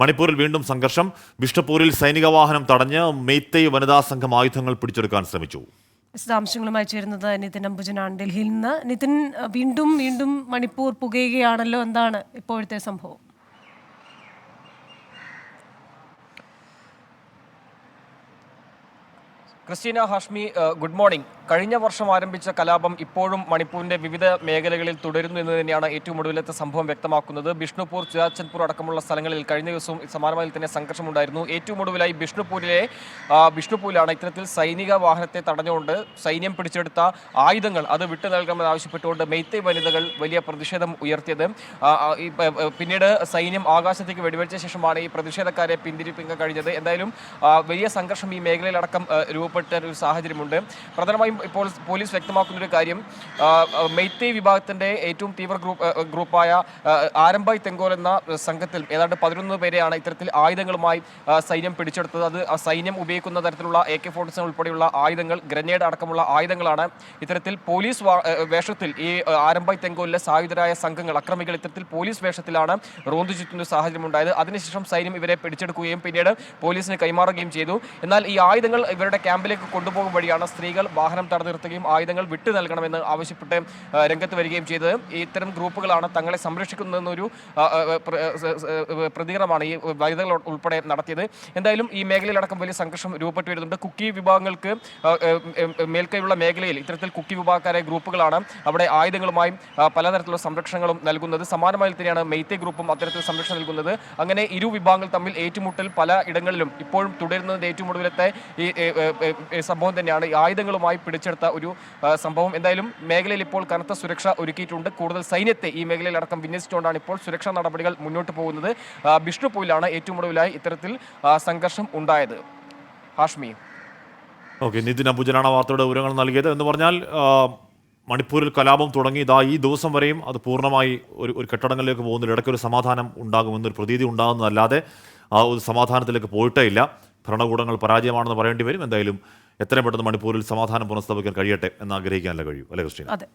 മണിപ്പൂരിൽ വീണ്ടും സംഘർഷം. ബിഷ്ണുപൂരിൽ സൈനിക വാഹനം തടഞ്ഞ് മെയ്ത്തൈ വനിതാ സംഘം ആയുധങ്ങൾ പിടിച്ചെടുക്കാൻ ശ്രമിച്ചു. വിശദാംശങ്ങളുമായി ചേരുന്നത് നിതിൻ അംബുജനാണ് ഡൽഹിയിൽ നിന്ന് നിതിൻ വീണ്ടും വീണ്ടും മണിപ്പൂർ പുകയുകയാണല്ലോ. എന്താണ് ഇപ്പോഴത്തെ സംഭവം? Christina Hashmi good morning. കഴിഞ്ഞ വർഷം ആരംഭിച്ച കലാപം ഇപ്പോഴും മണിപ്പൂരിന്റെ വിവിധ മേഖലകളിൽ തുടരുന്നു എന്ന് തന്നെയാണ് ഏറ്റവും ഒടുവിലത്തെ സംഭവം വ്യക്തമാക്കുന്നത്. ബിഷ്ണുപൂർ ചുരാചന്ദ്പൂർ അടക്കമുള്ള സ്ഥലങ്ങളിൽ കഴിഞ്ഞ ദിവസവും സമാനമായി തന്നെ സംഘർഷമുണ്ടായിരുന്നു ഏറ്റവും ഒടുവിലായി ബിഷ്ണുപൂരിലെ ബിഷ്ണുപൂരിലാണ് ഇത്തരത്തിൽ സൈനിക വാഹനത്തെ തടഞ്ഞുകൊണ്ട് സൈന്യം പിടിച്ചെടുത്ത ആയുധങ്ങൾ അത് വിട്ടു നൽകണമെന്ന് ആവശ്യപ്പെട്ടുകൊണ്ട് മെയ്ത്തൈ വനിതകൾ വലിയ പ്രതിഷേധം ഉയർത്തിയത്. പിന്നീട് സൈന്യം ആകാശത്തേക്ക് വെടിവെച്ച ശേഷമാണ് ഈ പ്രതിഷേധക്കാരെ പിന്തിരിപ്പിക്കാൻ കഴിഞ്ഞത്. എന്തായാലും വലിയ സംഘർഷം ഈ മേഖലയിലടക്കം രൂപപ്പെട്ട ഒരു സാഹചര്യമുണ്ട്. പ്രധാനമായും ഇപ്പോൾ പോലീസ് വ്യക്തമാക്കുന്ന ഒരു കാര്യം മെയ്തേ വിഭാഗത്തിന്റെ ഏറ്റവും തീവ്ര ഗ്രൂപ്പ് ഗ്രൂപ്പായ ആരംഭായ് തെങ്കോൽ എന്ന സംഘത്തിൽ ഏതാണ്ട് പതിനൊന്ന് പേരെയാണ് ഇത്തരത്തിൽ ആയുധങ്ങളുമായി സൈന്യം പിടിച്ചെടുത്തത്. അത് സൈന്യം ഉപയോഗിക്കുന്ന തരത്തിലുള്ള എ കെ ഫോർട്ടി സെവൻ ഉൾപ്പെടെയുള്ള ആയുധങ്ങൾ ഗ്രനേഡ് അടക്കമുള്ള ആയുധങ്ങളാണ് ഇത്തരത്തിൽ പോലീസ് വേഷത്തിൽ ഈ ആരംഭായ് തെങ്കോലിലെ സായുധരായ സംഘങ്ങൾ അക്രമികൾ ഇത്തരത്തിൽ പോലീസ് വേഷത്തിലാണ് റോന്തു ചുറ്റുന്ന സാഹചര്യം ഉണ്ടായത് അതിനുശേഷം സൈന്യം ഇവരെ പിടിച്ചെടുക്കുകയും പിന്നീട് പോലീസിന് കൈമാറുകയും ചെയ്തു. എന്നാൽ ഈ ആയുധങ്ങൾ ഇവരുടെ ക്യാമ്പിലേക്ക് കൊണ്ടുപോകും വഴിയാണ് സ്ത്രീകൾ വാഹനം തടഞ്ഞു നിർത്തുകയും ആയുധങ്ങൾ വിട്ടു നൽകണമെന്ന് ആവശ്യപ്പെട്ട് രംഗത്ത് വരികയും ചെയ്തത്. ഇത്തരം ഗ്രൂപ്പുകളാണ് തങ്ങളെ സംരക്ഷിക്കുന്നതെന്നൊരു പ്രതികരണമാണ് ഈ വനിതകൾ ഉൾപ്പെടെ നടത്തിയത്. എന്തായാലും ഈ മേഖലയിലടക്കം വലിയ സംഘർഷം രൂപപ്പെട്ടു വരുന്നുണ്ട് കുക്കി വിഭാഗങ്ങൾക്ക് മേൽക്കൈയുള്ള മേഖലയിൽ ഇത്തരത്തിൽ കുക്കി വിഭാഗക്കാരെ ഗ്രൂപ്പുകളാണ് അവിടെ ആയുധങ്ങളുമായും പലതരത്തിലുള്ള സംരക്ഷണങ്ങളും നൽകുന്നത്. സമാനമായി തന്നെയാണ് മെയ്ത്തെ ഗ്രൂപ്പും അത്തരത്തിൽ സംരക്ഷണം നൽകുന്നത്. അങ്ങനെ ഇരു വിഭാഗങ്ങൾ തമ്മിൽ ഏറ്റുമുട്ടൽ പല ഇടങ്ങളിലും ഇപ്പോഴും തുടരുന്നത് ഏറ്റവും ഒടുവിലത്തെ ഈ സംഭവം തന്നെയാണ്. ആയുധങ്ങളുമായി പിടിച്ചെടുത്ത ഒരു സംഭവം. എന്തായാലും മേഖലയിൽ ഇപ്പോൾ കനത്ത സുരക്ഷ ഒരുക്കിയിട്ടുണ്ട്. കൂടുതൽ സൈന്യത്തെ ഈ മേഖലയിൽ അടക്കം വിന്യസിച്ചുകൊണ്ടാണ് ഇപ്പോൾ സുരക്ഷാ നടപടികൾ മുന്നോട്ട് പോകുന്നത്. ബിഷ്ണുപൂരിലാണ് ഏറ്റവും ഒടുവിലായി ഇത്തരത്തിൽ സംഘർഷം ഉണ്ടായത്. ഹാഷ്മി. ഓക്കെ നിതിൻ അംബുജനാണ് വാർത്തയുടെ വിവരങ്ങൾ നൽകിയത്. എന്ന് പറഞ്ഞാൽ മണിപ്പൂരിൽ കലാപം തുടങ്ങി. ഇതാ ഈ ദിവസം വരെയും അത് പൂർണമായി ഒരു ഒരു കെട്ടടങ്ങളിലേക്ക് പോകുന്നില്ല ഇടയ്ക്കൊരു സമാധാനം ഉണ്ടാകുമെന്നൊരു പ്രതീതി ഉണ്ടാകുന്നതല്ലാതെ ആ ഒരു സമാധാനത്തിലേക്ക് പോയിട്ടേ ഇല്ല. ഭരണകൂടങ്ങൾ പരാജയമാണെന്ന് പറയേണ്ടി വരും. എന്തായാലും എത്രയും പെട്ടെന്ന് മണിപ്പൂരിൽ സമാധാനം പുനഃസ്ഥാപിക്കാൻ കഴിയട്ടെ എന്ന് ആഗ്രഹിക്കാനല്ല കഴിയും. അല്ലേ ക്രിസ്റ്റീന? അതെ.